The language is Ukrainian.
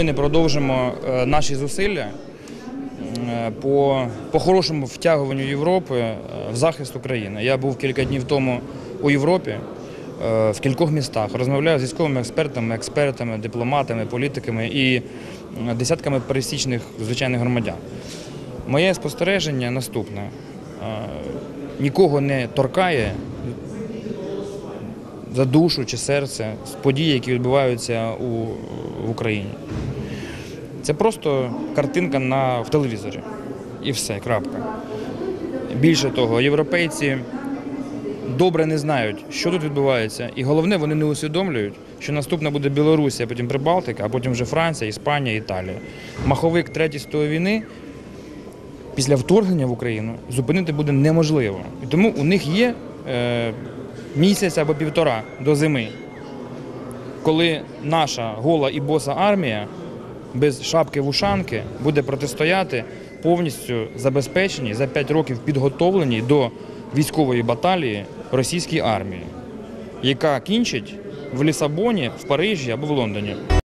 Ми не продовжимо е, наші зусилля е, по, по хорошому втягуванню Європи е, в захист України. Я був кілька днів тому у Європі в кількох містах, розмовляю з військовими експертами, експертами, дипломатами, політиками і десятками пересічних звичайних громадян. Моє спостереження наступне: нікого не торкає за душу чи серце з подій, які відбуваються у, в Україні. Це просто картинка на, в телевізорі. І все, крапка. Більше того, європейці добре не знають, що тут відбувається. І головне, вони не усвідомлюють, що наступна буде Білорусія, потім Прибалтика, а потім вже Франція, Іспанія, Італія. Маховик Третьої світової війни після вторгнення в Україну зупинити буде неможливо. І тому у них є е, місяць або півтора до зими, коли наша гола і боса армія без шапки-вушанки буде протистояти повністю забезпеченій за 5 років підготовленій до військової баталії російській армії, яка кінчить в Лісабоні, в Парижі або в Лондоні.